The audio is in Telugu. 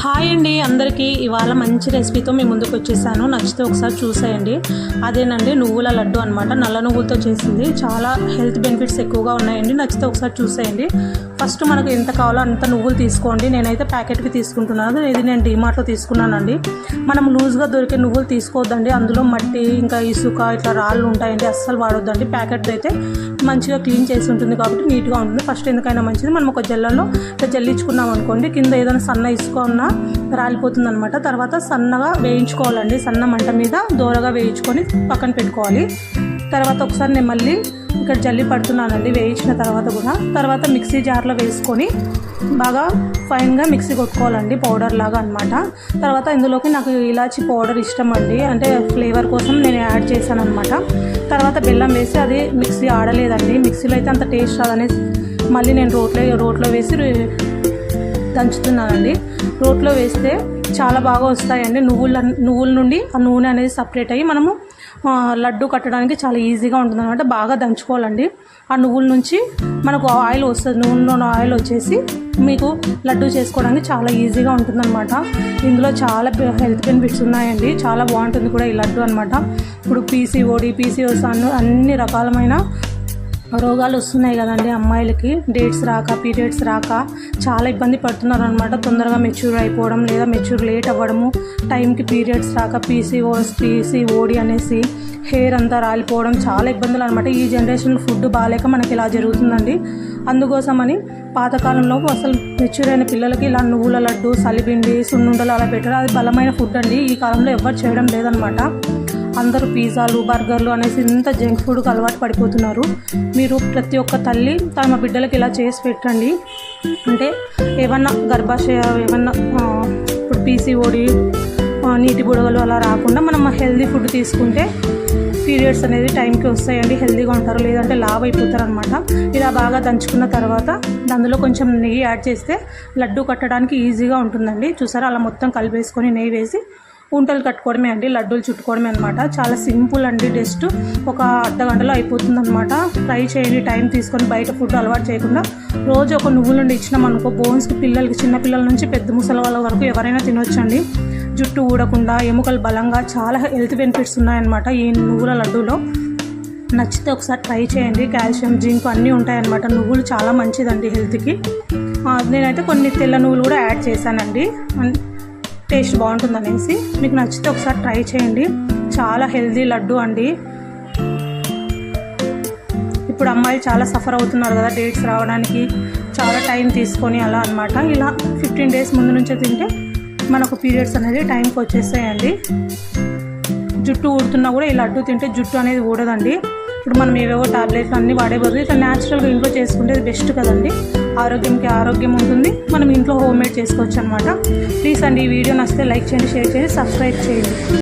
హాయ్ అండి అందరికీ. ఇవాళ మంచి రెసిపీతో మీ ముందుకు వచ్చేసాను. నచ్చితే ఒకసారి చూసేయండి. అదేనండి నువ్వుల లడ్డు అనమాట నల్ల నువ్వులతో చేసింది. చాలా హెల్త్ బెనిఫిట్స్ ఎక్కువగా ఉన్నాయండి. నచ్చితే ఒకసారి చూసేయండి. ఫస్ట్ మనకు ఎంత కావాలో అంత నువ్వులు తీసుకోండి. నేనైతే ప్యాకెట్కి తీసుకుంటున్నాను. ఇది నేను డిమార్ట్లో తీసుకున్నానండి. మనం లూజ్గా దొరికే నువ్వులు తీసుకోవద్దండి. అందులో మట్టి ఇంకా ఇసుక ఇట్లా రాళ్ళు ఉంటాయండి. అస్సలు వాడొద్దండి. ప్యాకెట్ అయితే మంచిగా క్లీన్ చేసి ఉంటుంది కాబట్టి నీట్గా ఉంటుంది. ఫస్ట్ ఎందుకైనా మంచిది. మనం ఒక జల్లలో ఇట్లా జల్లించుకున్నాం అనుకోండి కింద ఏదైనా సన్న ఇసుక ఉన్నా రాలిపోతుంది అనమాట తర్వాత సన్నగా వేయించుకోవాలండి. సన్న మంట మీద దూరగా వేయించుకొని పక్కన పెట్టుకోవాలి. తర్వాత ఒకసారి నేను మళ్ళీ ఇక్కడ జల్లి పడుతున్నానండి. వేయించిన తర్వాత కూడా. తర్వాత మిక్సీ జార్లో వేసుకొని బాగా ఫైన్గా మిక్సీ కొట్టుకోవాలండి. పౌడర్ లాగా అనమాట తర్వాత ఇందులోకి నాకు ఇలాచి పౌడర్ ఇష్టం అండి అంటే ఫ్లేవర్ కోసం నేను యాడ్ చేశాను అనమాట తర్వాత బెల్లం వేసి అది మిక్సీ ఆడలేదండి. మిక్సీలో అయితే అంత టేస్ట్ రాదనేసి మళ్ళీ నేను రోట్లో రోట్లో వేసి దంచుతున్నానండి. రోట్లో వేస్తే చాలా బాగా వస్తాయండి. నువ్వుల నువ్వుల నుండి ఆ నూనె అనేది సపరేట్ అయ్యి మనము లడ్డు కట్టడానికి చాలా ఈజీగా ఉంటుంది అనమాట బాగా దంచుకోవాలండి. ఆ నువ్వుల నుంచి మనకు ఆయిల్ వస్తుంది. నూనెలో ఆయిల్ వచ్చేసి మీకు లడ్డు చేసుకోవడానికి చాలా ఈజీగా ఉంటుందన్నమాట. ఇందులో చాలా హెల్త్ బెనిఫిట్స్ ఉన్నాయండి. చాలా బాగుంటుంది కూడా ఈ లడ్డు అనమాట ఇప్పుడు పీసీఓడి పీసీఓస్ అన్ని అన్ని రకాలమైన రోగాలు వస్తున్నాయి కదండి అమ్మాయిలకి. డేట్స్ రాక పీరియడ్స్ రాక చాలా ఇబ్బంది పడుతున్నారు అనమాట తొందరగా మెచ్యూర్ అయిపోవడం లేదా మెచ్యూర్ లేట్ అవ్వడము టైంకి పీరియడ్స్ రాక పీసీఓస్ పీసీఓడి అనేసి హెయిర్ అంతా రాలిపోవడం చాలా ఇబ్బందులు అనమాట ఈ జనరేషన్లో ఫుడ్ బాగాలేక మనకి ఇలా జరుగుతుందండి. అందుకోసమని పాతకాలంలో అసలు మెచ్యూర్ అయిన పిల్లలకి ఇలా నువ్వుల లడ్డు సలిపిండి సున్నుండలు అలా పెట్టారు అది బలమైన ఫుడ్ అండి. ఈ కాలంలో ఎవరు చేయడం లేదనమాట అందరూ పిజ్జాలు బర్గర్లు అనేసి ఇంత జంక్ ఫుడ్కి అలవాటు పడిపోతున్నారు. మీరు ప్రతి ఒక్క తల్లి తమ బిడ్డలకి ఇలా చేసి పెట్టండి. అంటే ఏమన్నా గర్భాశయ ఏమన్నా ఇప్పుడు పీసీఓడి నీటి బుడగలు అలా రాకుండా మనం హెల్దీ ఫుడ్ తీసుకుంటే పీరియడ్స్ అనేది టైంకి వస్తాయండి. హెల్దీగా ఉంటారు లేదంటే లావ్ అయిపోతారు అనమాట ఇలా బాగా దంచుకున్న తర్వాత అందులో కొంచెం నెయ్యి యాడ్ చేస్తే లడ్డు కట్టడానికి ఈజీగా ఉంటుందండి. చూసారా? అలా మొత్తం కలిపేసుకొని నెయ్యి వేసి ఉంటలు కట్టుకోవడమే అండి లడ్డూలు చుట్టుకోవడమే అనమాట చాలా సింపుల్ అండి జస్ట్ ఒక అర్ధ గంటలో అయిపోతుంది అనమాట ట్రై చేయండి టైం తీసుకొని బయట ఫుడ్ అలవాటు చేయకుండా. రోజు ఒక నువ్వుల నుండి ఇచ్చినాం అనుకో బోన్స్కి పిల్లలకి చిన్న పిల్లల నుంచి పెద్ద ముసలి వాళ్ళ వరకు ఎవరైనా తినొచ్చండి. జుట్టు ఊడకుండా ఎముకలు బలంగా చాలా హెల్త్ బెనిఫిట్స్ ఉన్నాయన్నమాట ఈ నువ్వుల లడ్డూలో. నచ్చితే ఒకసారి ట్రై చేయండి. కాల్షియం జింక్ అన్నీ ఉంటాయన్నమాట. నువ్వులు చాలా మంచిదండి హెల్త్కి. నేనైతే కొన్ని తెల్ల నువ్వులు కూడా యాడ్ చేశానండి. టేస్ట్ బాగుంటుంది అనేసి మీకు నచ్చితే ఒకసారి ట్రై చేయండి. చాలా హెల్దీ లడ్డు అండి. ఇప్పుడు అమ్మాయిలు చాలా సఫర్ అవుతున్నారు కదా డేట్స్ రావడానికి. చాలా టైం తీసుకొని అలా అన్నమాట. ఇలా ఫిఫ్టీన్ డేస్ ముందు నుంచే తింటే మనకు పీరియడ్స్ అనేది టైంకి వచ్చేస్తాయండి. జుట్టు ఊడుతున్నా కూడా ఈ లడ్డు తింటే జుట్టు అనేది ఊడదండి. ఇప్పుడు మనం ఏవేవో టాబ్లెట్స్ అన్నీ వాడే బదులు ఇట్లా న్యాచురల్గా ఇంట్లో చేసుకుంటే బెస్ట్ కదండి. ఆరోగ్యంకి ఆరోగ్యం ఉంటుంది. మనం ఇంట్లో హోమ్ మేడ్ చేసుకోవచ్చు అనమాట ప్లీజ్ అండి ఈ వీడియో నచ్చితే లైక్ చేయండి షేర్ చేయండి సబ్స్క్రైబ్ చేయండి.